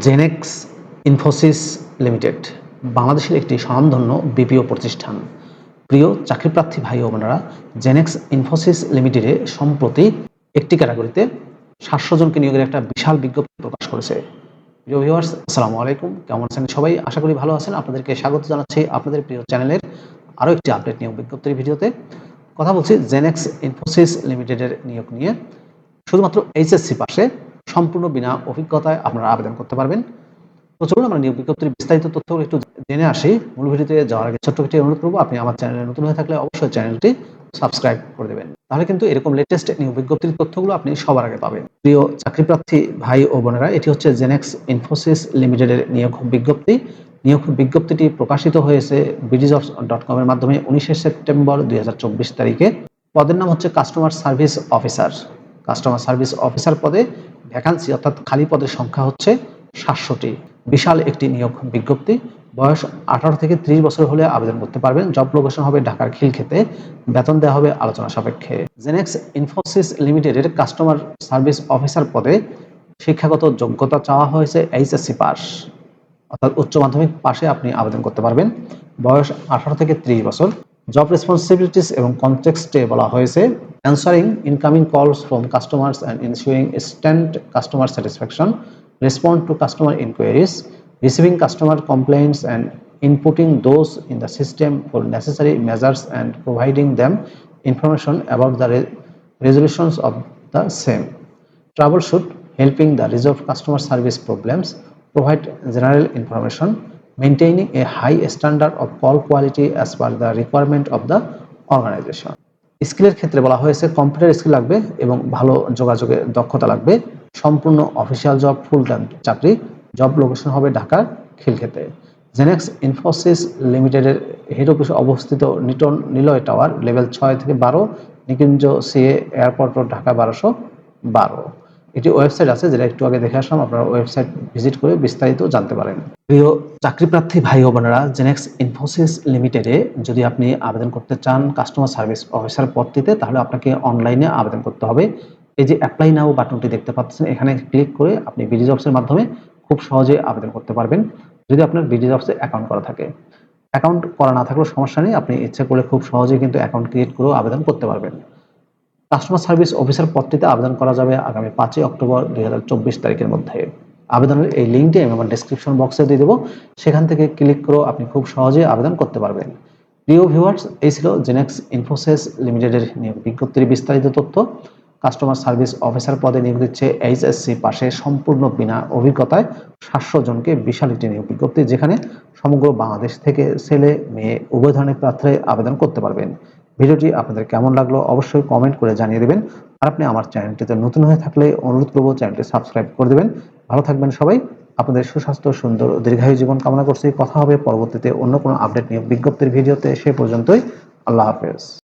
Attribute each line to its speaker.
Speaker 1: Genex Infosys limited বাংলাদেশের একটি স্বনামধন্য বিপিও প্রতিষ্ঠান। প্রিয় চাকরিপ্রার্থী ভাই ও বোনেরা জেনেক্স ইনফোসিস লিমিটেডে সম্প্রতি একটি ক্যাটাগরিতে সাতশো জনকে নিয়োগের একটা বিশাল বিজ্ঞপ্তি প্রকাশ করেছে। প্রিয় ভিউয়ার্স আসসালামু আলাইকুম। কেমন আছেন সবাই? আশা করি ভালো আছেন। আপনাদেরকে স্বাগত জানাচ্ছি আপনাদের প্রিয় চ্যানেলের আরও একটি আপডেট নিয়োগ বিজ্ঞপ্তির ভিডিওতে। কথা বলছি জেনেক্স ইনফোসিস লিমিটেডের নিয়োগ নিয়ে। শুধুমাত্র এইচএসসি পাশে সম্পূর্ণ বিনা অভিজ্ঞতায় আপনারা আবেদন করতে পারবেন। তো চলুন আমরা নিয়োগ বিজ্ঞপ্তির বিস্তারিত তথ্যগুলো একটু জেনে আসি। মূল ভিডিওতে যাওয়ার আগে ছোট্ট একটি অনুরোধ করব, আপনি আমার চ্যানেলে নতুন হয়ে থাকলে অবশ্যই চ্যানেলটি সাবস্ক্রাইব করে দেবেন। তাহলে কিন্তু এরকম লেটেস্ট নিয়োগ বিজ্ঞপ্তির তথ্যগুলো আপনি সবার আগে পাবেন। প্রিয় চাকরিপ্রার্থী ভাই ও বোনেরা, এটি হচ্ছে জেনেক্স ইনফোসিস লিমিটেডের নিয়োগ বিজ্ঞপ্তি। নিয়োগ বিজ্ঞপ্তিটি প্রকাশিত হয়েছে বিডিজবস ডট কমের মাধ্যমে উনিশে সেপ্টেম্বর দুই হাজার চব্বিশ তারিখে। পদের নাম হচ্ছে customer service officer customer service officer পদে ভ্যাকান্সি অর্থাৎ খালি পদের সংখ্যা হচ্ছে সাতশোটি বিশাল একটি নিয়োগ বিজ্ঞপ্তি। বয়স আঠারো থেকে ত্রিশ বছর হলে আবেদন করতে পারবেন। জব লোকেশন হবে ঢাকার খিলক্ষেতে। বেতন দেওয়া হবে আলোচনা সাপেক্ষে। জেনেক্স ইনফোসিস লিমিটেডের কাস্টমার সার্ভিস অফিসার পদে শিক্ষাগত যোগ্যতা চাওয়া হয়েছে এইচএসসি পাস। অর্থাৎ উচ্চ মাধ্যমিক পাশে আপনি আবেদন করতে পারবেন। বয়স আঠারো থেকে ত্রিশ বছর। জব রেসপন্সিবিলিটিস এবং কনটেক্সটে বলা হয়েছে answering incoming calls from customers and ensuring instant customer satisfaction, respond to customer inquiries, receiving customer complaints and inputting those in the system for necessary measures and providing them information about the re resolutions of the same. Troubleshoot, helping the resolve customer service problems, provide general information, maintaining a high standard of call quality as per the requirement of the organization. স্কিলের ক্ষেত্রে বলা হয়েছে computer skill লাগবে এবং ভালো যোগাযোগের দক্ষতা লাগবে। সম্পূর্ণ অফিসিয়াল জব ফুল টাইম চাকরি। জব লোকেশন হবে ঢাকার খিলক্ষেতে। জেনেক্স ইনফোসিস লিমিটেডের হেড অফিসে অবস্থিত নিটন নিলয় টাওয়ার লেভেল ছয় থেকে বারো, Nikunja CA airport road Dhaka বারোশো বারো। এটি ওয়েবসাইট আছে যেটা একটু আগে দেখে আসলাম, আপনারা ওয়েবসাইট ভিজিট করে বিস্তারিত জানতে পারেন। প্রিয় চাকরিপ্রার্থী ভাই ও বোনেরা জেনেক্স ইনফোসিস লিমিটেডে যদি আপনি আবেদন করতে চান কাস্টমার সার্ভিস অফিসার পদটিতে, তাহলে আপনাকে অনলাইনে আবেদন করতে হবে। এই যে অ্যাপ্লাই নাও বাটনটি দেখতে পাচ্ছেন, এখানে ক্লিক করে আপনি বিডি জবসের মাধ্যমে খুব সহজে আবেদন করতে পারবেন, যদি আপনার বিডি জবসে অ্যাকাউন্ট করা থাকে। অ্যাকাউন্ট করা না থাকলেও সমস্যা নেই, আপনি ইচ্ছে করলে খুব সহজেই কিন্তু অ্যাকাউন্ট ক্রিয়েট করেও আবেদন করতে পারবেন। কাস্টমার সার্ভিস অফিসার পদটিতে আবেদন করা যাবে আগামী পাঁচই অক্টোবর দুই তারিখের মধ্যে। আবেদনের এই লিঙ্কটি আমি আমার ডেসক্রিপশন বক্সে দিয়ে দেবো। সেখান থেকে ক্লিক করেও আপনি খুব সহজে আবেদন করতে পারবেন। প্রিয় ভিউয়ার্স এই ছিল জেনেক্স ইনফোসিস লিমিটেডের নিয়োগ বিজ্ঞপ্তির বিস্তারিত তথ্য। কাস্টমার সার্ভিস অফিসার পদে নিয়োগ দিচ্ছে এইচএসসি পাশে সম্পূর্ণ বিনা অভিজ্ঞতায় সাতশো জনকে বিশাল একটি নিয়োগ বিজ্ঞপ্তি, যেখানে সমগ্র বাংলাদেশ থেকে ছেলে, মেয়ে, উভয় ধরনের প্রার্থী আবেদন করতে পারবেন। ভিডিওটি আপনাদের কেমন লাগল অবশ্যই কমেন্ট করে জানিয়ে দেবেন। আর আপনি আমার চ্যানেলটিতে নতুন হয়ে থাকলে অনুরোধ করব চ্যানেলটি সাবস্ক্রাইব করে দেবেন। ভালো থাকবেন সবাই। আপনাদের সুস্বাস্থ্য, সুন্দর ও দীর্ঘায়ু জীবন কামনা করছি। কথা হবে পরবর্তীতে অন্য কোনো আপডেট নিয়ে বিজ্ঞপ্তির ভিডিওতে। সে পর্যন্তই। আল্লাহ হাফেজ।